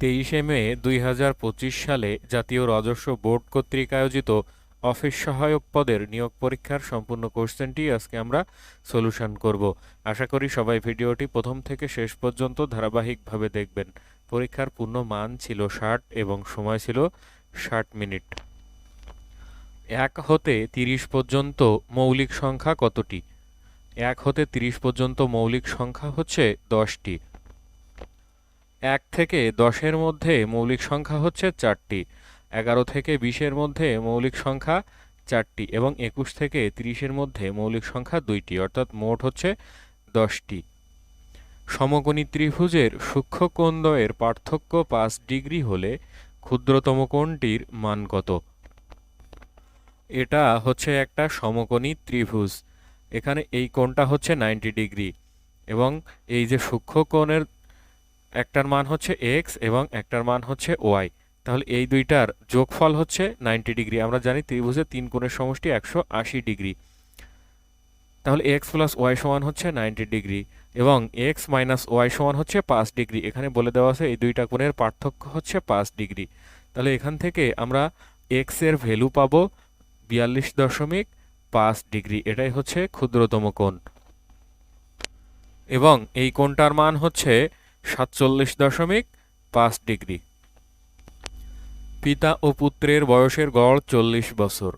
তেইশে মে দুই হাজার পঁচিশ সালে জাতীয় রাজস্ব বোর্ড কর্তৃক আয়োজিত অফিস সহায়ক পদের নিয়োগ পরীক্ষার সম্পূর্ণ কোশ্চেনটি আজকে আমরা সলিউশন করব। আশা করি সবাই ভিডিওটি প্রথম থেকে শেষ পর্যন্ত ধারাবাহিকভাবে দেখবেন। পরীক্ষার পূর্ণ মান ছিল ষাট এবং সময় ছিল ষাট মিনিট। এক হতে তিরিশ পর্যন্ত মৌলিক সংখ্যা কতটি? এক হতে তিরিশ পর্যন্ত মৌলিক সংখ্যা হচ্ছে দশটি। এক থেকে দশের মধ্যে মৌলিক সংখ্যা হচ্ছে চারটি, এগারো থেকে বিশের মধ্যে মৌলিক সংখ্যা চারটি এবং একুশ থেকে তিরিশের মধ্যে মৌলিক সংখ্যা দুইটি, অর্থাৎ মোট হচ্ছে দশটি। সমকোণী ত্রিভুজের সূক্ষ্ম কোণদ্বয়ের পার্থক্য পাঁচ ডিগ্রি হলে ক্ষুদ্রতম কোণটির মান কত? এটা হচ্ছে একটা সমকোণী ত্রিভুজ। এখানে এই কোণটা হচ্ছে নাইনটি ডিগ্রি এবং এই যে সূক্ষ্ম কোণের একটার মান হচ্ছে এক্স এবং একটার মান হচ্ছে ওয়াই তাহলে এই দুইটার যোগফল হচ্ছে নাইনটি ডিগ্রি আমরা জানি ত্রিভুজের তিন কোণের সমষ্টি একশো আশি ডিগ্রি তাহলে এক্স প্লাস ওয়াই সমান হচ্ছে নাইনটি ডিগ্রি এবং এক্স মাইনাস ওয়াই সমান হচ্ছে পাঁচ ডিগ্রি এখানে বলে দেওয়া আছে এই দুইটা কোণের পার্থক্য হচ্ছে পাঁচ ডিগ্রি তাহলে এখান থেকে আমরা এক্সের ভ্যালু পাবো বিয়াল্লিশ দশমিক পাঁচ ডিগ্রি এটাই হচ্ছে ক্ষুদ্রতম কোণ। এবং এই কোণটার মান হচ্ছে সাতচল্লিশ দশমিক পাঁচ ডিগ্রি। পিতা ও পুত্রের বয়সের গড় চল্লিশ বছর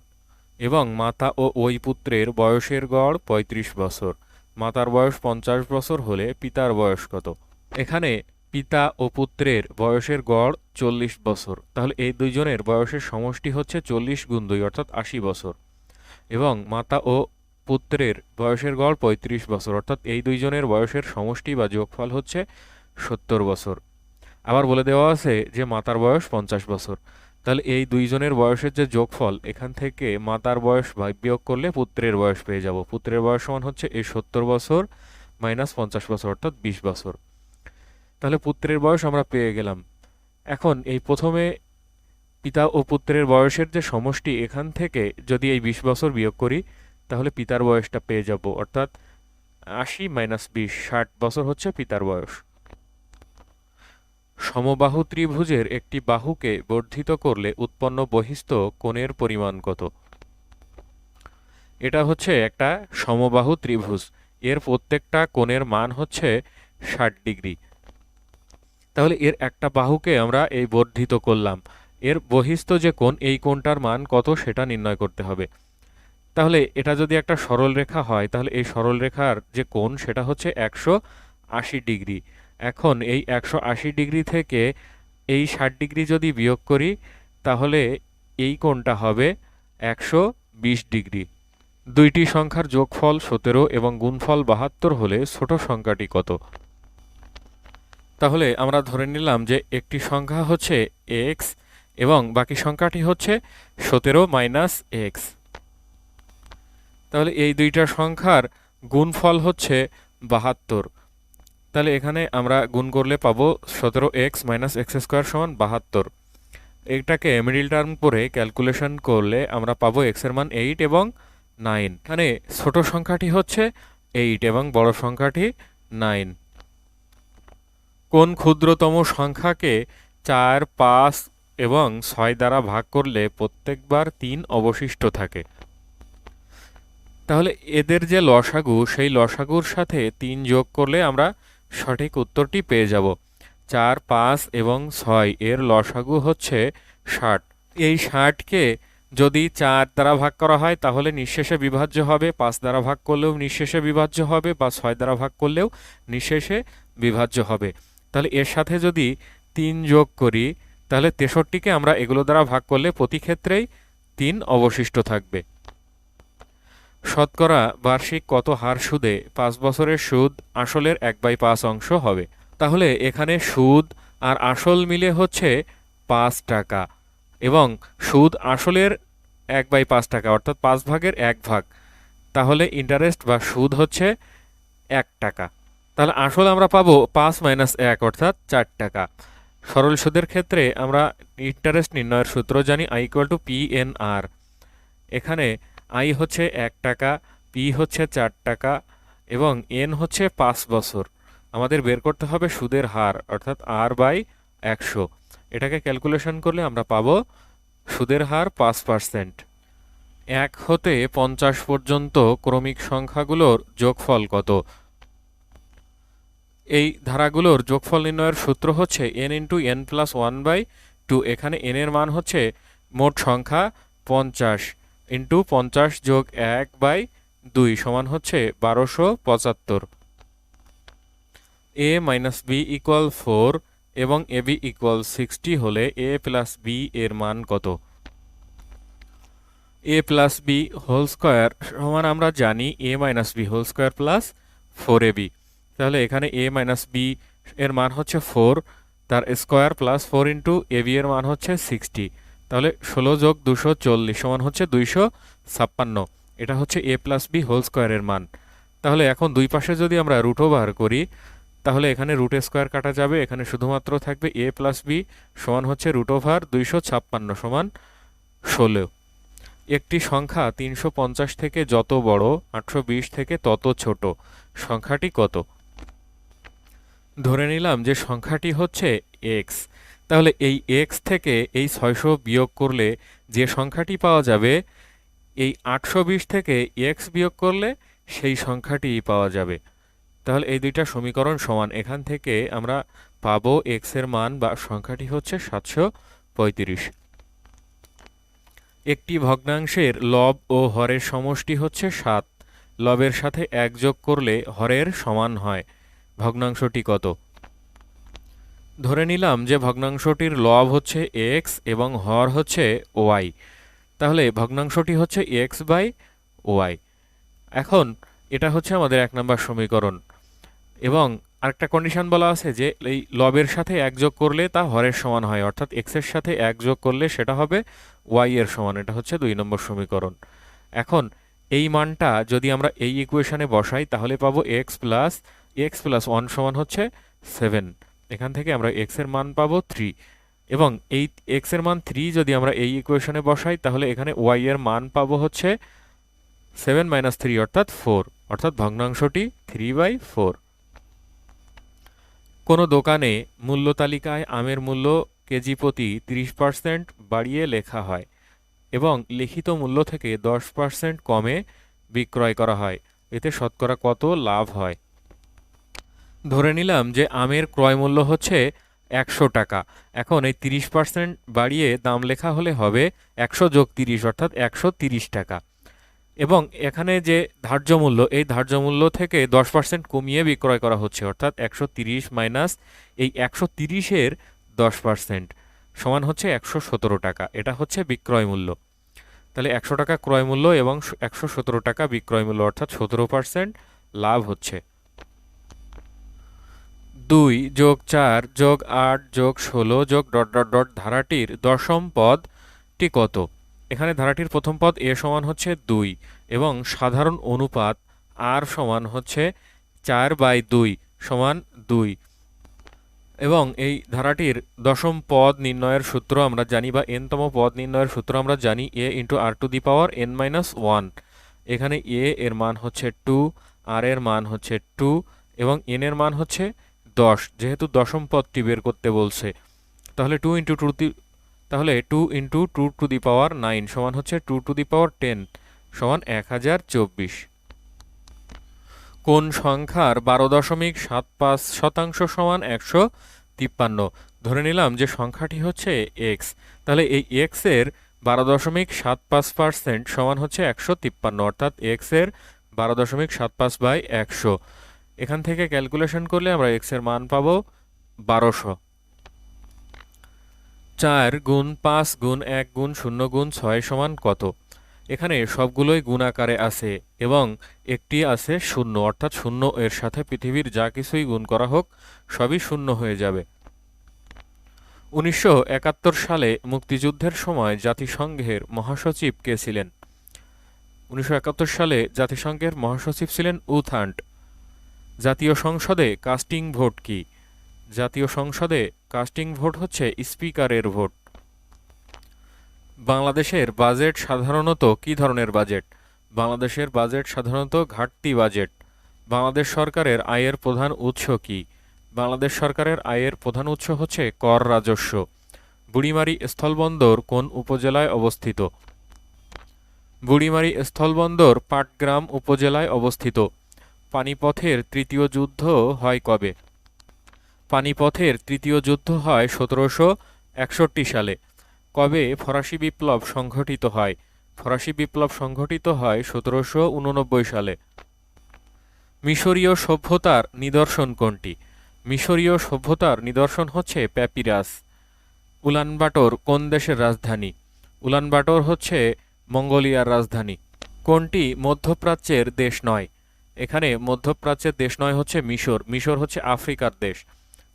এবং মাতা ও ওই পুত্রের বয়সের গড় ৩৫ বছর। মাতার বয়স পঞ্চাশ বছর হলে পিতার বয়স কত? এখানে পিতা ও পুত্রের বয়সের গড় চল্লিশ বছর। তাহলে এই দুইজনের বয়সের সমষ্টি হচ্ছে চল্লিশ গুণ দুই, অর্থাৎ আশি বছর। এবং মাতা ও পুত্রের বয়সের গড় ৩৫ বছর, অর্থাৎ এই দুইজনের বয়সের সমষ্টি বা যোগফল হচ্ছে সত্তর বছর। আবার বলে দেওয়া আছে যে, মাতার বয়স পঞ্চাশ বছর। তাহলে এই দুইজনের বয়সের যে যোগফল, এখান থেকে মাতার বয়স বিয়োগ করলে পুত্রের বয়স পেয়ে যাব। পুত্রের বয়স সমান হচ্ছে এই সত্তর বছর মাইনাস পঞ্চাশ বছর, অর্থাৎ বিশ বছর। তাহলে পুত্রের বয়স আমরা পেয়ে গেলাম। এখন এই প্রথমে পিতা ও পুত্রের বয়সের যে সমষ্টি, এখান থেকে যদি এই বিশ বছর বিয়োগ করি, তাহলে পিতার বয়সটা পেয়ে যাব। অর্থাৎ আশি মাইনাস বিশ, ষাট বছর হচ্ছে পিতার বয়স। সমবাহু ত্রিভুজের একটি বাহুকে বর্ধিত করলে উৎপন্ন বহিস্থ কোণের পরিমাণ কত? এটা হচ্ছে একটা সমবাহু ত্রিভুজ। এর প্রত্যেকটা কোণের মান হচ্ছে ষাট ডিগ্রি। তাহলে এর একটা বাহুকে আমরা এই বর্ধিত করলাম। এর বহিস্থ যে কোণ, এই কোণটার মান কত সেটা নির্ণয় করতে হবে। তাহলে এটা যদি একটা সরল রেখা হয়, তাহলে এই সরল রেখার যে কোণ, সেটা হচ্ছে একশো আশি ডিগ্রি। এখন এই একশো আশি ডিগ্রি থেকে এই ষাট ডিগ্রি যদি বিয়োগ করি, তাহলে এই কোণটা হবে একশো বিশ ডিগ্রি। দুইটি সংখ্যার যোগফল সতেরো এবং গুণফল বাহাত্তর হলে ছোট সংখ্যাটি কত? তাহলে আমরা ধরে নিলাম যে একটি সংখ্যা হচ্ছে এক্স এবং বাকি সংখ্যাটি হচ্ছে সতেরো মাইনাস এক্স। তাহলে এই দুইটা সংখ্যার গুণফল হচ্ছে বাহাত্তর। তাহলে এখানে আমরা গুণ করলে পাবো সতেরো এক্স মাইনাস এক্স স্কোয়ার সমান বাহাত্তর। এটাকে মিডিল টার্ম করে ক্যালকুলেশন করলে আমরা পাবো এক্সের মান এইট এবং নাইন এখানে ছোট সংখ্যাটি হচ্ছে এইট এবং বড় সংখ্যাটি নাইন কোন ক্ষুদ্রতম সংখ্যাকে চার, পাঁচ এবং ছয় দ্বারা ভাগ করলে প্রত্যেকবার তিন অবশিষ্ট থাকে? তাহলে এদের যে লসাগু, সেই লসাগুর সাথে তিন যোগ করলে আমরা সঠিক উত্তরটি পেয়ে যাব। চার, পাঁচ এবং ছয় এর লসাগু হচ্ছে ষাট। এই ষাটকে যদি চার দ্বারা ভাগ করা হয়, তাহলে নিঃশেষে বিভাজ্য হবে। পাঁচ দ্বারা ভাগ করলেও নিঃশেষে বিভাজ্য হবে বা ছয় দ্বারা ভাগ করলেও নিঃশেষে বিভাজ্য হবে। তাহলে এর সাথে যদি তিন যোগ করি, তাহলে তেষট্টিকে আমরা এগুলো দ্বারা ভাগ করলে প্রতি ক্ষেত্রেই তিন অবশিষ্ট থাকবে। শতকরা বার্ষিক কত হার সুদে পাঁচ বছরের সুদ আসলের এক বাই পাঁচ অংশ হবে? তাহলে এখানে সুদ আর আসল মিলে হচ্ছে পাঁচ টাকা এবং সুদ আসলের এক বাই পাঁচ টাকা, অর্থাৎ পাঁচ ভাগের এক ভাগ। তাহলে ইন্টারেস্ট বা সুদ হচ্ছে এক টাকা। তাহলে আসল আমরা পাবো পাঁচ মাইনাস এক, অর্থাৎ চার টাকা। সরল সুদের ক্ষেত্রে আমরা ইন্টারেস্ট নির্ণয়ের সূত্র জানি I equal to P N R এখানে আই হচ্ছে এক টাকা, পি হচ্ছে চার টাকা এবং এন হচ্ছে পাঁচ বছর। আমাদের বের করতে হবে সুদের হার, অর্থাৎ আর বাই একশো। এটাকে ক্যালকুলেশন করলে আমরা পাবো সুদের হার পাঁচ পার্সেন্ট। এক হতে পঞ্চাশ পর্যন্ত ক্রমিক সংখ্যাগুলোর যোগফল কত? এই ধারাগুলোর যোগফল নির্ণয়ের সূত্র হচ্ছে N into N plus one by two এখানে এন এর মান হচ্ছে মোট সংখ্যা পঞ্চাশ। ইন্টু পঞ্চাশ যোগ এক বাই দুই সমান হচ্ছে বারোশো পঁচাত্তর। A minus B equal four এবং এ বি ইকুয়াল সিক্সটি হলে এ প্লাস বি এর মান কত? A plus B whole square সমান আমরা জানি A minus B whole square plus four A B. তাহলে এখানে এ মাইনাস বি এর মান হচ্ছে ফোর, তার square plus four into A B এর মান হচ্ছে সিক্সটি। তাহলে ষোলো যোগ দুশো চল্লিশ সমান হচ্ছে দুইশো ছাপ্পান্ন। এটা হচ্ছে এ প্লাস বি হোল স্কোয়ারের মান। তাহলে এখন দুই পাশে যদি আমরা রুট ওভার করি, তাহলে এখানে রুট স্কোয়ার কাটা যাবে। এখানে শুধুমাত্র থাকবে এ প্লাস বি সমান হচ্ছে রুট ওভার দুইশো ছাপ্পান্ন সমান ষোলো। একটি সংখ্যা তিনশো পঞ্চাশ থেকে যত বড়, আটশো বিশ থেকে তত ছোট। সংখ্যাটি কত? ধরে নিলাম যে সংখ্যাটি হচ্ছে এক্স তাহলে এই এক্স থেকে এই ছয়শো বিয়োগ করলে যে সংখ্যাটি পাওয়া যাবে, এই আটশো বিশ থেকে এক্স বিয়োগ করলে সেই সংখ্যাটি পাওয়া যাবে। তাহলে এই দুইটা সমীকরণ সমান। এখান থেকে আমরা পাবো এক্সের মান বা সংখ্যাটি হচ্ছে সাতশো পঁয়ত্রিশ। একটি ভগ্নাংশের লব ও হরের সমষ্টি হচ্ছে সাত। লবের সাথে এক যোগ করলে হরের সমান হয়। ভগ্নাংশটি কত? ধরে নিলাম যে ভগ্নাংশটির লব হচ্ছে এক্স এবং হর হচ্ছে ওয়াই তাহলে ভগ্নাংশটি হচ্ছে এক্স বাই ওয়াই এখন এটা হচ্ছে আমাদের এক নম্বর সমীকরণ। এবং আরেকটা কন্ডিশন বলা আছে যে এই লবের সাথে এক যোগ করলে তা হরের সমান হয়, অর্থাৎ এক্সের সাথে এক যোগ করলে সেটা হবে ওয়াই এর সমান, এটা হচ্ছে দুই নম্বর সমীকরণ। এখন এই মানটা যদি আমরা এই ইকুয়েশনে বসাই, তাহলে পাবো X plus X plus one সমান হচ্ছে সেভেন এখান থেকে আমরা এক্সের মান পাবো থ্রি এবং এই এক্সের মান থ্রি যদি আমরা এই ইকুয়েশনে বসাই, তাহলে এখানে ওয়াই এর মান পাবো হচ্ছে সেভেন মাইনাস থ্রি অর্থাৎ ফোর অর্থাৎ ভগ্নাংশটি থ্রি বাই ফোর কোনো দোকানে মূল্য তালিকায় আমের মূল্য কেজি প্রতি তিরিশ পার্সেন্ট বাড়িয়ে লেখা হয় এবং লিখিত মূল্য থেকে দশ পার্সেন্ট কমে বিক্রয় করা হয়। এতে শতকরা কত লাভ হয়? ধরে নিলাম যে আমের ক্রয় মূল্য হচ্ছে একশো টাকা। এখন এই তিরিশ পার্সেন্ট বাড়িয়ে দাম লেখা হলে হবে একশো যোগ তিরিশ, অর্থাৎ একশো তিরিশ টাকা। এবং এখানে যে ধার্য মূল্য, এই ধার্য মূল্য থেকে দশ পার্সেন্ট কমিয়ে বিক্রয় করা হচ্ছে, অর্থাৎ একশো তিরিশ মাইনাস এই একশো তিরিশের দশ পার্সেন্ট সমান হচ্ছে একশো সতেরো টাকা। এটা হচ্ছে বিক্রয় মূল্য। তাহলে একশো টাকা ক্রয় মূল্য এবং একশো সতেরো টাকা বিক্রয় মূল্য, অর্থাৎ সতেরো পার্সেন্ট লাভ হচ্ছে। দুই যোগ চার যোগ আট যোগ ষোলো যোগ ডট ডট ডট ধারাটির দশম পদটি কত? এখানে ধারাটির প্রথম পদ এ সমান হচ্ছে দুই এবং সাধারণ অনুপাত আর সমান হচ্ছে চার বাই দুই সমান দুই। এবং এই ধারাটির দশম পদ নির্ণয়ের সূত্র আমরা জানি বা এনতম পদ নির্ণয়ের সূত্র আমরা জানি A into R to the power N minus one এখানে এ এর মান হচ্ছে টু আর এর মান হচ্ছে টু এবং এন এর মান হচ্ছে দশ, যেহেতু দশম পদটি বের করতে বলছে, তাহলে টু ইন্টু টু দি তাহলে two into two to the power nine সমান হচ্ছে two to the power ten সমান এক হাজার চব্বিশ। কোন সংখ্যার বারো দশমিক সাত পাঁচ শতাংশ সমান একশো তিপ্পান্ন? ধরে নিলাম যে সংখ্যাটি হচ্ছে এক্স তাহলে এই এক্সের বারো দশমিক সাত পাঁচ পার্সেন্ট সমান হচ্ছে একশো তিপ্পান্ন, অর্থাৎ এক্সের বারো দশমিক সাত পাঁচ বাই একশো। এখান থেকে ক্যালকুলেশন করলে আমরা এক্সের মান পাবো বারোশো। চার গুণ পাঁচ গুণ এক গুণ শূন্য গুণ ছয় সমান কত? এখানে সবগুলোই গুণ আকারে আছে এবং একটি আছে শূন্য, অর্থাৎ শূন্য এর সাথে পৃথিবীর যা কিছুই গুণ করা হোক, সবই শূন্য হয়ে যাবে। উনিশশো একাত্তর সালে মুক্তিযুদ্ধের সময় জাতিসংঘের মহাসচিব কে ছিলেন? উনিশশো একাত্তর সালে জাতিসংঘের মহাসচিব ছিলেন উথান্ট। জাতীয় সংসদে কাস্টিং ভোট কি? জাতীয় সংসদে কাস্টিং ভোট হচ্ছে স্পিকারের ভোট। বাংলাদেশের বাজেট সাধারণত কী ধরনের বাজেট? বাংলাদেশের বাজেট সাধারণত ঘাটতি বাজেট। বাংলাদেশ সরকারের আয়ের প্রধান উৎস কি? বাংলাদেশ সরকারের আয়ের প্রধান উৎস হচ্ছে কর রাজস্ব। বুড়িমারি স্থলবন্দর কোন উপজেলায় অবস্থিত? বুড়িমারি স্থলবন্দর পাটগ্রাম উপজেলায় অবস্থিত। পানিপথের তৃতীয় যুদ্ধ হয় কবে? পানিপথের তৃতীয় যুদ্ধ হয় সতেরোশো একষট্টি সালে। কবে ফরাসি বিপ্লব সংঘটিত হয়? ফরাসি বিপ্লব সংঘটিত হয় সতেরোশো উননব্বই সালে। মিশরীয় সভ্যতার নিদর্শন কোনটি? মিশরীয় সভ্যতার নিদর্শন হচ্ছে প্যাপিরাস। উলানবাটর কোন দেশের রাজধানী? উলানবাটর হচ্ছে মঙ্গোলিয়ার রাজধানী। কোনটি মধ্যপ্রাচ্যের দেশ নয়? এখানে মধ্যপ্রাচ্যের দেশ নয় হচ্ছে মিশর মিশর হচ্ছে আফ্রিকার দেশ।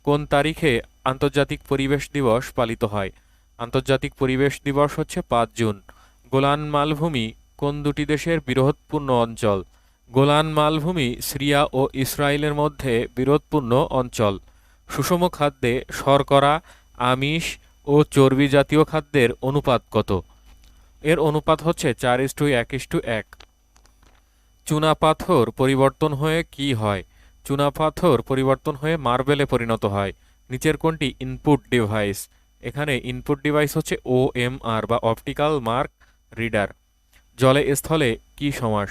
কোন তারিখে আন্তর্জাতিক পরিবেশ দিবস পালিত হয়? আন্তর্জাতিক পরিবেশ দিবস হচ্ছে পাঁচ জুন। গোলান মালভূমি কোন দুটি দেশের বিরোধপূর্ণ অঞ্চল? গোলান মালভূমি সিরিয়া ও ইসরায়েলের মধ্যে বিরোধপূর্ণ অঞ্চল। সুষম খাদ্যে শর্করা, আমিষ ও চর্বি জাতীয় খাদ্যের অনুপাত কত? এর অনুপাত হচ্ছে চার ইস টু এক ইস টু এক। চুনাপাথর পরিবর্তন হয়ে কি হয়? চুনাপাথর পরিবর্তন হয়ে মার্বেলে পরিণত হয়। নিচের কোনটি? Input device. এখানে ইনপুট ডিভাইস হচ্ছে ও এম আর বা অপটিক্যাল মার্ক রিডার। জলে স্থলে কি সমাস?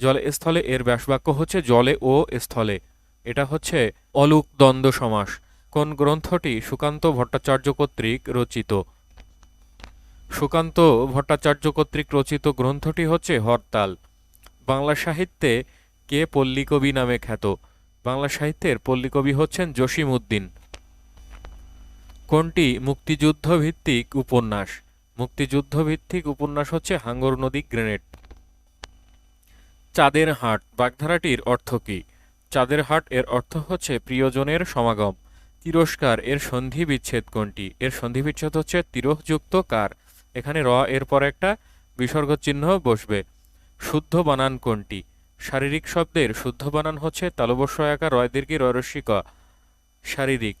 জলে স্থলে এর ব্যাসবাক্য হচ্ছে জলে ও স্থলে। এটা হচ্ছে অলুক দ্বন্দ্ব সমাস। কোন গ্রন্থটি সুকান্ত ভট্টাচার্য কর্তৃক রচিত? সুকান্ত ভট্টাচার্য কর্তৃক রচিত গ্রন্থটি হচ্ছে হরতাল। বাংলা সাহিত্যে কে পল্লীকবি নামে খ্যাত? বাংলা সাহিত্যের পল্লীকবি হচ্ছেন জসিম উদ্দিন। কোনটি মুক্তিযুদ্ধ ভিত্তিক উপন্যাস? মুক্তিযুদ্ধ ভিত্তিক উপন্যাস হচ্ছে হাঙ্গর নদী গ্রেনেড। চাঁদের হাট, বাগধারাটির অর্থ কী? চাঁদের হাট এর অর্থ হচ্ছে প্রিয়জনের সমাগম। তিরস্কার, এর সন্ধি বিচ্ছেদ কোনটি? এর সন্ধি বিচ্ছেদ হচ্ছে তিরহযুক্ত কার। এখানে র এর পর একটা বিসর্গ চিহ্ন বসবে। শুদ্ধ বানান কোনটি? শারীরিক শব্দের শুদ্ধ বানান হচ্ছে তালবস্য একা রয় দীর্ঘি শারীরিক।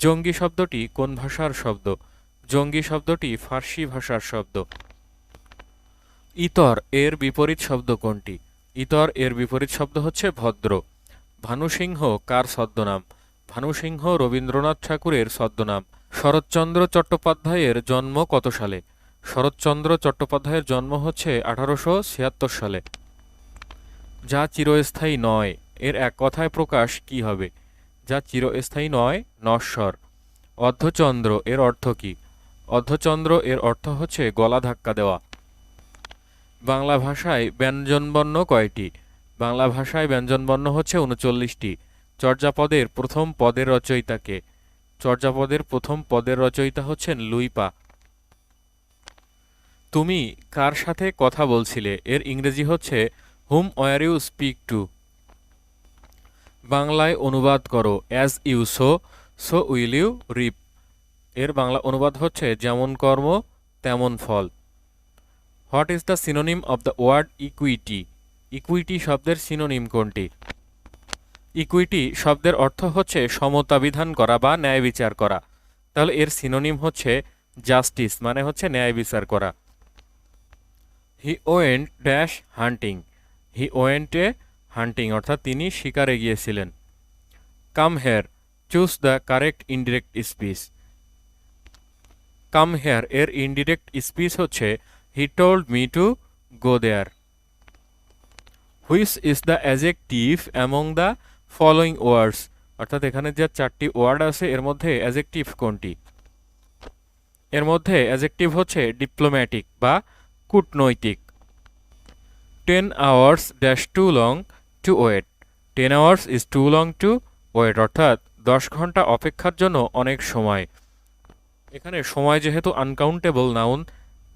জঙ্গি শব্দটি কোন ভাষার শব্দ? জঙ্গি শব্দটি ফার্সি ভাষার শব্দ। ইতর এর বিপরীত শব্দ কোনটি? ইতর এর বিপরীত শব্দ হচ্ছে ভদ্র। ভানুসিংহ কার ছদ্মনাম? ভানুসিংহ রবীন্দ্রনাথ ঠাকুরের ছদ্মনাম। শরৎচন্দ্র চট্টোপাধ্যায়ের জন্ম কত সালে? শরৎচন্দ্র চট্টোপাধ্যায়ের জন্ম হচ্ছে আঠারোশো ছিয়াত্তর সালে। যা চিরস্থায়ী নয়। এর এক কথায় প্রকাশ কি হবে? যা চিরস্থায়ী নয়, নশ্বর। অর্ধচন্দ্র এর অর্থ কি? অর্ধচন্দ্র এর অর্থ হচ্ছে গলা ধাক্কা দেওয়া। বাংলা ভাষায় ব্যঞ্জনবর্ণ কয়টি? বাংলা ভাষায় ব্যঞ্জনবর্ণ হচ্ছে উনচল্লিশটি। চর্যাপদের প্রথম পদের রচয়িতাকে চর্যাপদের প্রথম পদের রচয়িতা হচ্ছেন লুইপা। তুমি কার সাথে কথা বলছিলে? এর ইংরেজি হচ্ছে whom were you speak to বাংলায় অনুবাদ করো as you sow so will you reap এর বাংলা অনুবাদ হচ্ছে, যেমন কর্ম, তেমন ফল। What is the synonym of the word equity equity শব্দের সিনোনিম কোনটি? ইকুইটি শব্দের অর্থ হচ্ছে সমতা বিধান করা বা ন্যায় বিচার করা। তাহলে এর সিনোনিম হচ্ছে জাস্টিস মানে হচ্ছে ন্যায় বিচার করা। হি ওয়েন্ট ড্যাশ হান্টিং হি ওয়েন্টে হান্টিং অর্থাৎ তিনি শিকারে গিয়েছিলেন। Come here choose the correct indirect speech come here এর ইনডিরেক্ট স্পিচ হচ্ছে he told me to go there which is the adjective among the following words অর্থাৎ এখানে যে চারটি ওয়ার্ড আছে, এর মধ্যে অ্যাজেকটিভ কোনটি? এর মধ্যে অ্যাজেকটিভ হচ্ছে ডিপ্লোম্যাটিক বা কূটনৈতিক। Ten hours dash too long to wait ten hours is too long to wait অর্থাৎ দশ ঘণ্টা অপেক্ষার জন্য অনেক সময়। এখানে সময় যেহেতু আনকাউন্টেবল নাউন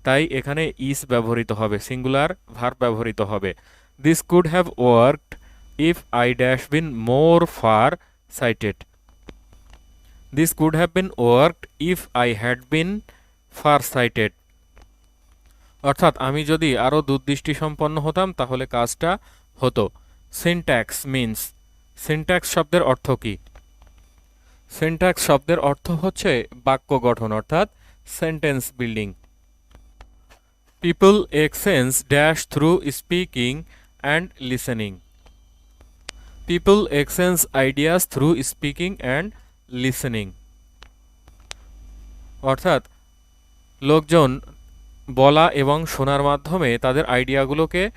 তাই এখানে ইস ব্যবহৃত হবে সিঙ্গুলার ভার ব্যবহৃত হবে। This could have worked if I dash been more far sighted this could have been worked if I had been far sighted অর্থাৎ আমি যদি আরও দুর্দৃষ্টি সম্পন্ন হতাম, তাহলে কাজটা হতো। সিনট্যাক্স মিন্স সিনট্যাক্স শব্দের অর্থ কি? সিনট্যাক্স শব্দের অর্থ হচ্ছে বাক্য গঠন, অর্থাৎ sentence building people exchange dash through speaking and listening people exchange ideas through speaking and listening অর্থাৎ, লোকজন বলা এবং শোনার মাধ্যমে তাদের আইডিয়াগুলোকে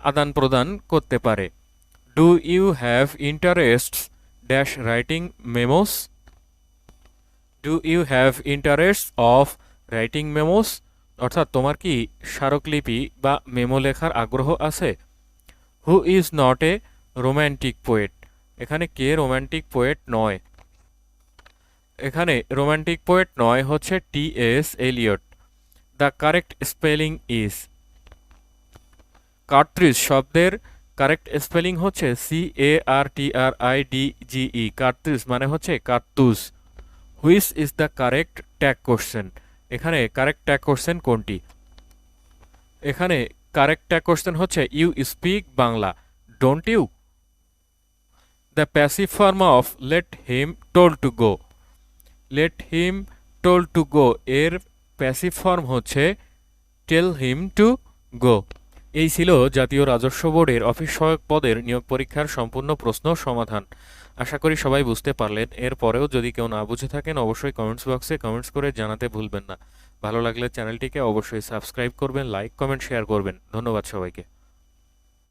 আদান প্রদান করতে পারে। Do you have interest dash writing memos do you have interest of writing memos অর্থাৎ তোমার কি স্মারকলিপি বা মেমো লেখার আগ্রহ আছে? Who is not a romantic poet এখানে কে রোম্যান্টিক পোয়েট নয়? এখানে রোম্যান্টিক পোয়েট নয় হচ্ছে T S Eliot the correct spelling is cartridge শব্দের কারেক্ট স্পেলিং হচ্ছে C A R T R I D G E cartridge মানে হচ্ছে কার্তুজ। Which is the correct tag question এখানে কারেক্ট ট্যাগ কোশ্চেন কোনটি? এখানে correct tag question হচ্ছে you speak Bangla don't you the passive form of let him tell to go let him tell to go এর passive form হচ্ছে tell him to go এই ছিল জাতীয় রাজস্ব বোর্ডের অফিস সহায়ক পদের নিয়োগ পরীক্ষার সম্পূর্ণ প্রশ্ন সমাধান। আশা করি সবাই বুঝতে পারলেন। এরপরেও যদি কেউ না বুঝে থাকেন, অবশ্যই কমেন্টস বক্সে কমেন্টস করে জানাতে ভুলবেন না। ভালো লাগলে চ্যানেলটিকে অবশ্যই সাবস্ক্রাইব করবেন লাইক কমেন্ট শেয়ার করবেন। ধন্যবাদ সবাইকে।